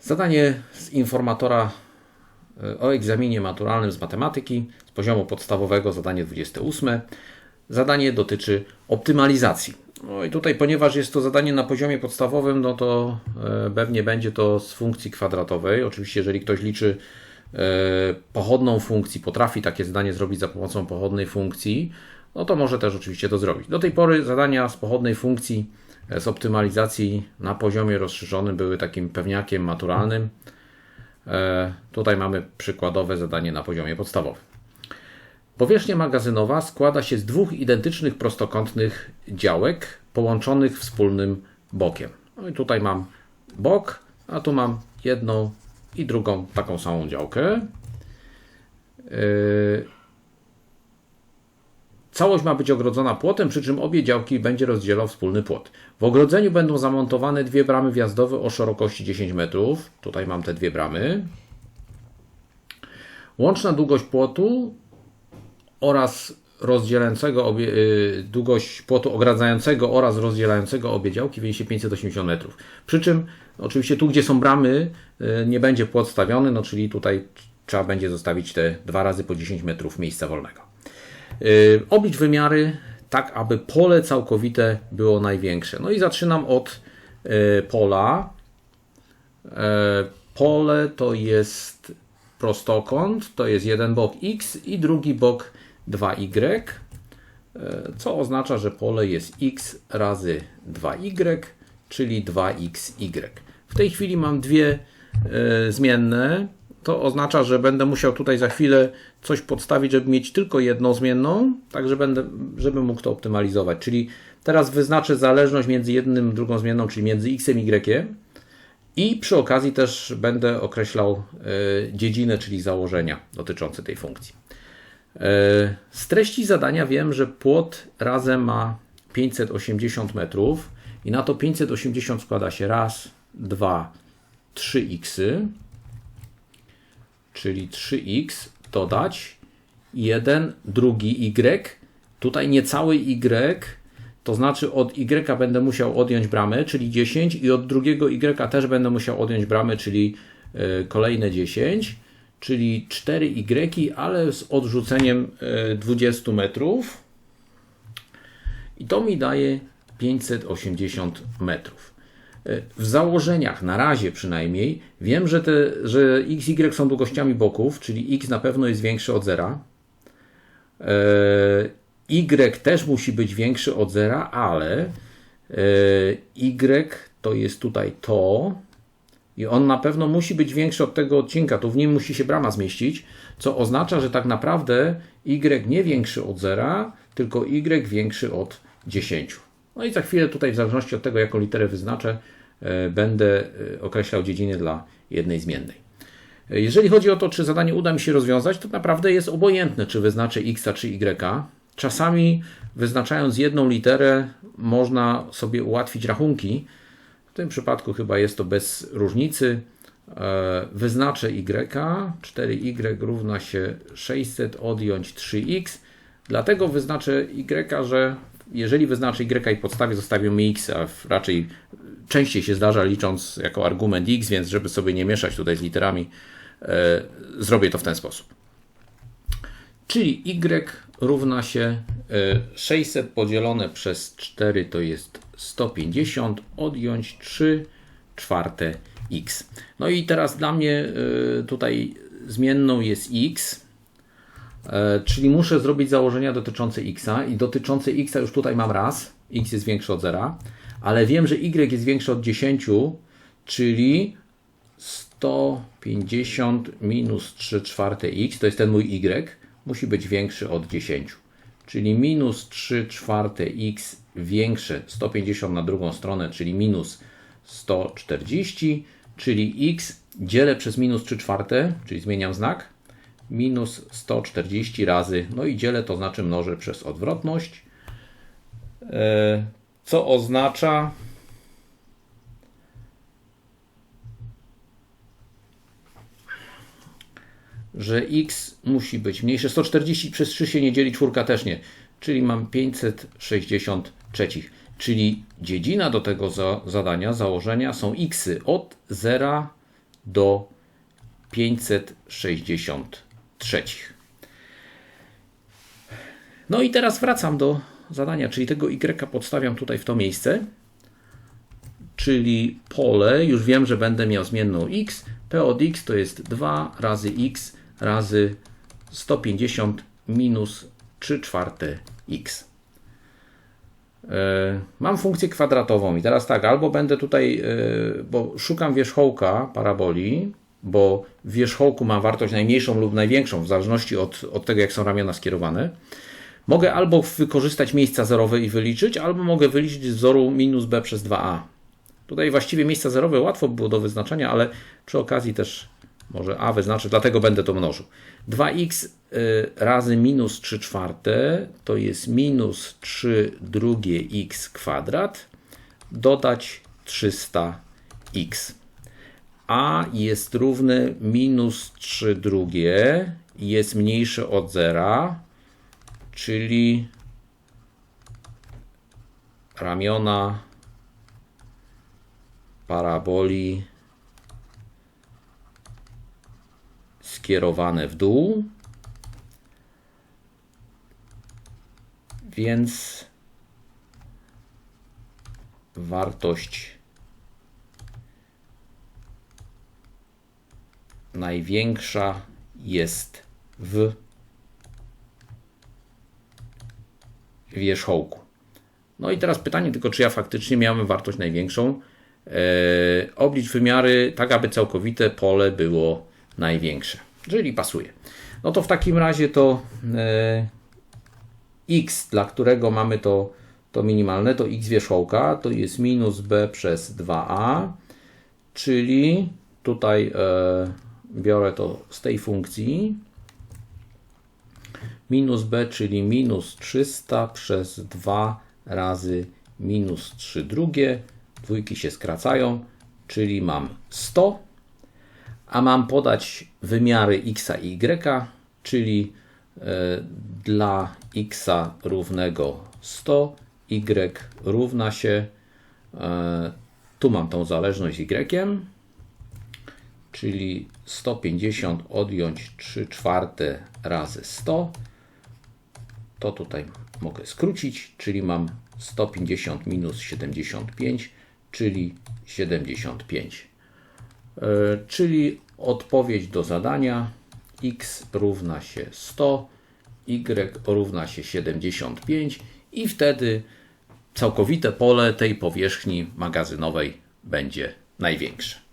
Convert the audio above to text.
Zadanie z informatora e, o egzaminie maturalnym z matematyki z poziomu podstawowego, zadanie 28. Zadanie dotyczy optymalizacji. No i tutaj, ponieważ jest to zadanie na poziomie podstawowym, no to e, pewnie będzie to z funkcji kwadratowej. Oczywiście, jeżeli ktoś liczy e, pochodną funkcji, potrafi takie zadanie zrobić za pomocą pochodnej funkcji, no to może też oczywiście to zrobić. Do tej pory zadania z pochodnej funkcji z optymalizacji na poziomie rozszerzonym były takim pewniakiem maturalnym. E, tutaj mamy przykładowe zadanie na poziomie podstawowym. Powierzchnia magazynowa składa się z dwóch identycznych prostokątnych działek połączonych wspólnym bokiem. No i tutaj mam bok, a tu mam jedną i drugą taką samą działkę. E, Całość ma być ogrodzona płotem, przy czym obie działki będzie rozdzielał wspólny płot. W ogrodzeniu będą zamontowane dwie bramy wjazdowe o szerokości 10 metrów. Tutaj mam te dwie bramy. Łączna długość płotu oraz rozdzielającego obie, yy, długość płotu ogradzającego oraz rozdzielającego obie działki wyniesie 580 metrów. Przy czym oczywiście tu, gdzie są bramy, yy, nie będzie płot stawiony, no czyli tutaj trzeba będzie zostawić te dwa razy po 10 metrów miejsca wolnego. Yy, oblicz wymiary tak, aby pole całkowite było największe. No i zaczynam od yy, pola. Yy, pole to jest prostokąt, to jest jeden bok x i drugi bok 2y, co oznacza, że pole jest x razy 2y, czyli 2xy. W tej chwili mam dwie zmienne, to oznacza, że będę musiał tutaj za chwilę coś podstawić, żeby mieć tylko jedną zmienną, tak że będę, żeby mógł to optymalizować. Czyli teraz wyznaczę zależność między jednym drugą zmienną, czyli między x i y. I przy okazji też będę określał y, dziedzinę, czyli założenia dotyczące tej funkcji. Y, z treści zadania wiem, że płot razem ma 580 metrów i na to 580 składa się raz, dwa, 3x czyli 3x dodać 1, drugi y. Tutaj niecały y, to znaczy od y będę musiał odjąć bramę, czyli 10 i od drugiego y też będę musiał odjąć bramę, czyli y, kolejne 10, czyli 4y, ale z odrzuceniem y, 20 metrów. I to mi daje 580 metrów w założeniach, na razie przynajmniej, wiem, że, te, że x, y są długościami boków, czyli x na pewno jest większy od zera. E, y też musi być większy od zera, ale e, y to jest tutaj to i on na pewno musi być większy od tego odcinka, tu w nim musi się brama zmieścić, co oznacza, że tak naprawdę y nie większy od zera, tylko y większy od 10. No i za chwilę tutaj, w zależności od tego, jaką literę wyznaczę, e, będę e, określał dziedziny dla jednej zmiennej. E, jeżeli chodzi o to, czy zadanie uda mi się rozwiązać, to naprawdę jest obojętne, czy wyznaczę x czy y. Czasami wyznaczając jedną literę można sobie ułatwić rachunki. W tym przypadku chyba jest to bez różnicy. Wyznaczę y, 4y równa się 600 odjąć 3x. Dlatego wyznaczę y, że jeżeli wyznaczę y i podstawie zostawię mi x, a raczej częściej się zdarza licząc jako argument x, więc żeby sobie nie mieszać tutaj z literami, e, zrobię to w ten sposób. Czyli y równa się e, 600 podzielone przez 4 to jest 150, odjąć 3 czwarte x. No i teraz dla mnie e, tutaj zmienną jest x, E, czyli muszę zrobić założenia dotyczące x i dotyczące x już tutaj mam raz, x jest większy od zera, ale wiem, że y jest większy od 10, czyli 150 minus 3 czwarte x, to jest ten mój y, musi być większy od 10. Czyli minus 3 czwarte x większe 150 na drugą stronę, czyli minus 140, czyli x dzielę przez minus 3 czwarte, czyli zmieniam znak, minus 140 razy, no i dzielę, to znaczy mnożę przez odwrotność, e, co oznacza, że x musi być mniejsze. 140 przez 3 się nie dzieli, czwórka też nie, czyli mam 563. Czyli dziedzina do tego za, zadania, założenia są x od 0 do 563. No i teraz wracam do zadania, czyli tego y podstawiam tutaj w to miejsce, czyli pole, już wiem, że będę miał zmienną x, p od x to jest 2 razy x razy 150 minus 3 czwarte x. E, mam funkcję kwadratową i teraz tak, albo będę tutaj, e, bo szukam wierzchołka paraboli, bo wierzchołku mam wartość najmniejszą lub największą, w zależności od, od tego, jak są ramiona skierowane. Mogę albo wykorzystać miejsca zerowe i wyliczyć, albo mogę wyliczyć z wzoru minus b przez 2a. Tutaj właściwie miejsca zerowe łatwo było do wyznaczenia, ale przy okazji też może a wyznaczę, dlatego będę to mnożył. 2x y, razy minus 3 czwarte to jest minus 3 drugie x kwadrat dodać 300x. A jest równy minus 3 drugie jest mniejsze od zera, czyli ramiona paraboli skierowane w dół. Więc wartość największa jest w wierzchołku. No i teraz pytanie tylko, czy ja faktycznie miałem wartość największą. Eee, oblicz wymiary tak, aby całkowite pole było największe. Czyli pasuje. No to w takim razie to e, x, dla którego mamy to, to minimalne, to x wierzchołka, to jest minus b przez 2a, czyli tutaj e, biorę to z tej funkcji, minus b, czyli minus 300 przez 2 razy minus 3 drugie, dwójki się skracają, czyli mam 100 a mam podać wymiary x i y, czyli e, dla x równego 100, y równa się, e, tu mam tą zależność y, czyli 150 odjąć 3 czwarte razy 100, to tutaj mogę skrócić, czyli mam 150 minus 75, czyli 75. E, czyli odpowiedź do zadania x równa się 100, y równa się 75 i wtedy całkowite pole tej powierzchni magazynowej będzie największe.